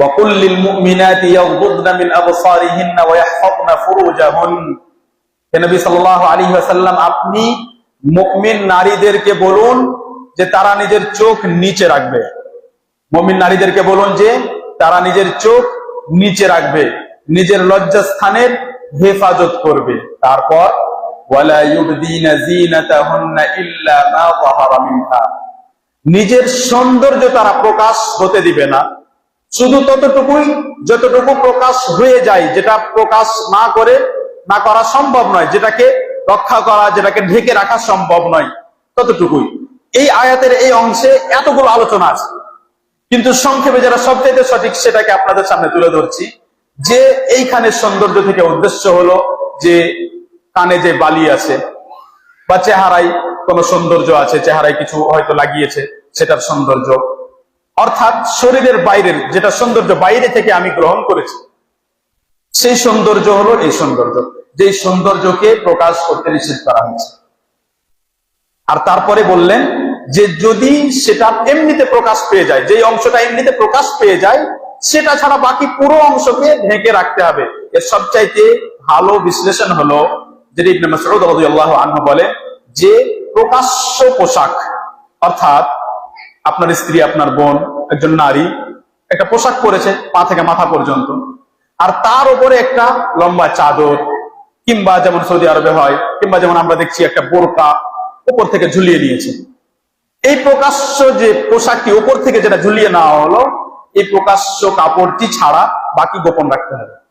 وقل للمؤمنات يغضضن من أبصارهن ويحفظن فروجهن হে নবী সাল্লাল্লাহু আলাইহি ওয়াসাল্লাম আপনি মুমিন নারীদেরকে বলুন যে তারা নিজের চোখ নিচে রাখবে মুমিন নারীদেরকে বলুন যে তারা নিজের চোখ নিচে রাখবে নিজের লজ্জাস্থানের হেফাজত করবে তারপর ওয়ালা ইউবদিনা যিনাতাহুন্না ইল্লা মা যাহারা মিনহা নিজের সৌন্দর্য তারা প্রকাশ হতে দিবে না শুধু ততটুকুই যতটুকু প্রকাশ হয়ে যায়, যেটা প্রকাশ না করে, না করা সম্ভব নয়, যেটাকে রক্ষা করা, যেটাকে ঢেকে রাখা সম্ভব নয়, ততটুকুই। এই আয়াতের এই অংশে এতগুলো আলোচনা আছে। কিন্তু সংক্ষেপে যারা সবচাইতে সঠিক সেটাকে আপনাদের সামনে তুলে ধরছি, যে এইখানে সৌন্দর্য থেকে উদ্দেশ্য হলো যে কানে যে বালি আছে, বা চেহারায় কোনো সৌন্দর্য আছে, চেহারায় কিছু হয়তো লাগিয়েছে, সেটার সৌন্দর্য অর্থাৎ শরীরের বাইরের, যেটা সৌন্দর্য বাইরে থেকে আমি গ্রহণ করেছি, সেই সৌন্দর্য হলো এই সৌন্দর্য। যে সৌন্দর্যকে প্রকাশ করতে নিষেধ করা হয়েছে। আর তারপরে বললেন যে যদি সেটা এমনিতে প্রকাশ পেয়ে যায় যে অংশটা এমনিতে প্রকাশ পেয়ে যায়, সেটা ছাড়া বাকি পুরো অংশকে ঢেকে রাখতে হবে। এর সবচাইতে ভালো বিশ্লেষণ হলো, যেটি ইবনে রাদিয়াল্লাহু আনহু বলে যে প্রকাশ্য পোশাক, অর্থাৎ আপনার স্ত্রী, আপনার বোন, একজন নারী, একটা পোশাক পরেছে পা থেকে মাথা পর্যন্ত। আর তার উপরে একটা লম্বা চাদর, কিংবা যেমন সৌদি আরবে হয়, কিংবা যেমন আমরা দেখছি একটা বোরকা উপর থেকে ঝুলিয়ে নিয়েছে। এই প্রকাশ্য যে পোশাকটি উপর থেকে যেটা ঝুলিয়ে নেওয়া হলো, এই প্রকাশ্য কাপড়টি ছাড়া বাকি গোপন রাখতে হবে।